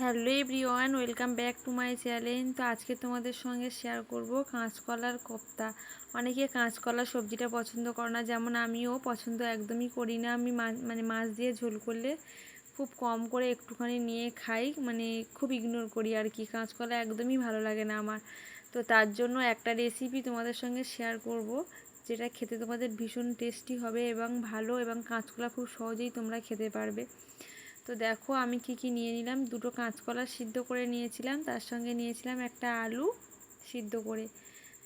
Hello everyone, welcome back to my channel. তো আজকে তোমাদের সঙ্গে শেয়ার করব কাঁচকলার কোপ্তা। অনেকে কাঁচকলা সবজিটা পছন্দ করে না, যেমন আমিও পছন্দ একদমই করি না। আমি মানে মাছ দিয়ে ঝোল করলে খুব কম করে একটুখানি নিয়ে খাই মানে খুব ইগনোর করি আর কি। কাঁচকলা একদমই ভালো লাগে না আমার। তো তার জন্য একটা রেসিপি তোমাদের সঙ্গে শেয়ার করব, যেটা খেতে তোমাদের ভীষণ টেস্টি হবে এবং ভালো এবং কাঁচকলা খুব সহজেই তোমরা খেতে পারবে। তো দেখো আমি কি কি নিয়ে নিলাম? দুটো কাঁচকলা সিদ্ধ করে নিয়েছিলাম। তার সঙ্গে নিয়েছিলাম একটা আলু সিদ্ধ করে।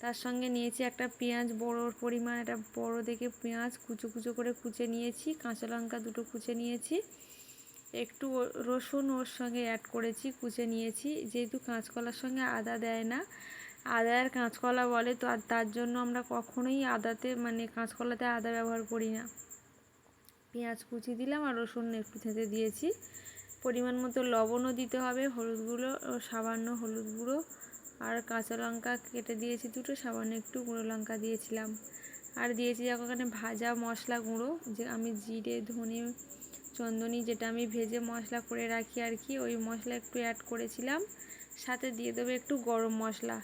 তার সঙ্গে নিয়েছি একটা পেঁয়াজ বড় পরিমাণ, একটা বড় দেখে পেঁয়াজ কুচো কুচো করে কুচে নিয়েছি। কাঁচা লঙ্কা দুটো কুচে নিয়েছি। একটু রসুন ওর সঙ্গে অ্যাড করেছি, কুচে নিয়েছি। যেহেতু কাঁচকলার সঙ্গে আদা দেয় না, আদা আর কাঁচকলা বলে তো, আর তার জন্য আমরা কখনোই আদাতে মানে কাঁচকলাতে আদা ব্যবহার করি না। পেঁয়াজ কুচি দিলাম আর রসুন একটু থেঁতে দিয়েছি। পরিমাণ মতো লবণও দিতে হবে, হলুদ গুঁড়ো ও সামান্য হলুদ গুঁড়ো আর কাঁচা লঙ্কা কেটে দিয়েছি দুটো, সামান্য একটু গুঁড়ো লঙ্কা দিয়েছিলাম। আর দিয়েছি ওখানে ভাজা মশলা গুঁড়ো, যে আমি জিরে, ধনে, চন্দনী যেটা আমি ভেজে মশলা করে রাখি আর কি, ওই মশলা একটু অ্যাড করেছিলাম। সাথে দিয়ে দেবো একটু গরম মশলা।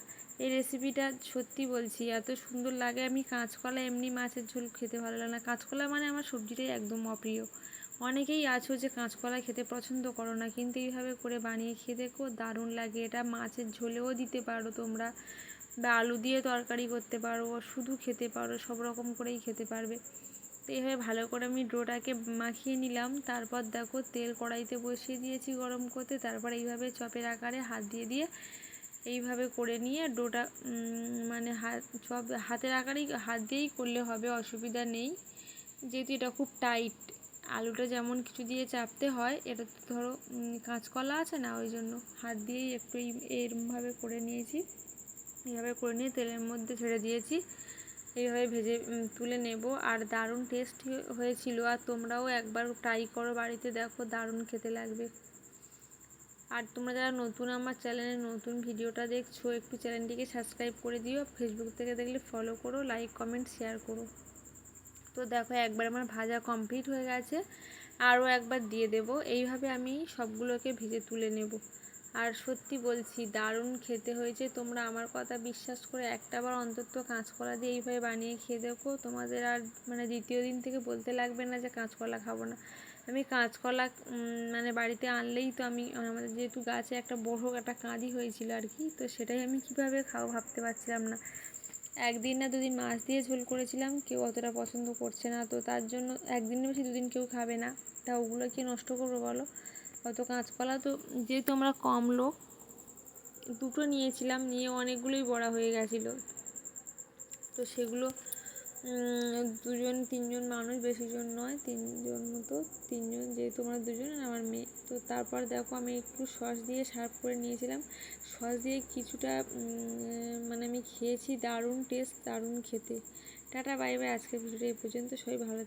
এই রেসিপিটা সত্যি বলছি, এত সুন্দর লাগে। আমি কাঁচকলা এমনি মাছের ঝোল খেতে ভালো লাগে না। কাঁচকলা মানে আমার সবজিটাই একদম অপ্রিয়। অনেকেই আছো যে কাঁচকলা খেতে পছন্দ করো না, কিন্তু এইভাবে করে বানিয়ে খেয়ে দেখো, দারুণ লাগে। এটা মাছের ঝোলেও দিতে পারো তোমরা, বা আলু দিয়ে তরকারি করতে পারো শুধু খেতে পারো, সব রকম করেই খেতে পারবে। তো এইভাবে ভালো করে আমি ডোটাকে মাখিয়ে নিলাম। তারপর দেখো তেল কড়াইতে বসিয়ে দিয়েছি গরম করতে। তারপর এইভাবে চপের আকারে হাত দিয়ে দিয়ে এইভাবে করে নিয়ে ডোটা মানে হাত, সব হাতের আকারেই, হাত দিয়েই করলে হবে, অসুবিধা নেই। যেহেতু এটা খুব টাইট, আলুটা যেমন কিছু দিয়ে চাপতে হয়, এটা তো ধরো কাঁচকলা আছে না, ওই জন্য হাত দিয়েই একটু এরমভাবে করে নিয়েছি। এইভাবে করে নিয়ে তেলের মধ্যে ছেড়ে দিয়েছি। এইভাবে ভেজে তুলে নেব। আর দারুণ টেস্ট হয়েছিল। আর তোমরাও একবার ট্রাই করো বাড়িতে, দেখো দারুণ খেতে লাগবে। আর তোমরা যারা নতুন আমার চ্যানেলে নতুন ভিডিওটা দেখছ, একটু চ্যানেলটিকে সাবস্ক্রাইব করে দিও। ফেসবুক থেকে দেখলে ফলো করো লাইক কমেন্ট শেয়ার করো। তো দেখো, একবার আমার ভাজা কমপ্লিট হয়ে গেছে। আরও একবার দিয়ে দেব। এইভাবে আমি সবগুলোকে ভেজে তুলে নেব। আর সত্যি বলছি, দারুণ খেতে হয়েছে। তোমরা আমার কথা বিশ্বাস করে একটাবার অন্তত কাঁচকলা দিয়ে এইভাবে বানিয়ে খেয়ে দেখো। তোমাদের আর মানে দ্বিতীয় দিন থেকে বলতে লাগবে না যে কাঁচকলা খাব না। আমি কাঁচকলা মানে বাড়িতে আনলেই তো আমি আমাদের যেহেতু গাছে একটা বড় একটা কাঁদি হয়েছিল আর কি, তো সেটাই আমি কীভাবে খাব ভাবতে পারছিলাম না। একদিন না দুদিন মাছ দিয়ে ঝোল করেছিলাম, কেউ অতটা পছন্দ করছে না, তো তার জন্য একদিনের বেশি দুদিন কেউ খাবে না। তা ওগুলো কি নষ্ট করব বলো? অত কাঁচকলা তো, যেহেতু আমরা কম লোক, দুটো নিয়েছিলাম, নিয়ে অনেকগুলোই বড়া হয়ে গেছিল। তো সেগুলো দুজন, তিনজন মানুষ, বেশিজন নয়, তিনজন মতো, তিনজন যেহেতু আমরা দুজন আর আমার মেয়ে। তো তারপর দেখো আমি একটু সস দিয়ে সার্ভ করে নিয়েছিলাম। সস দিয়ে কিছুটা মানে আমি খেয়েছি, দারুণ টেস্ট দারুণ খেতে। টাটা বাই বাই আজকের ভিডিওটা এই পর্যন্ত। সবাই ভালো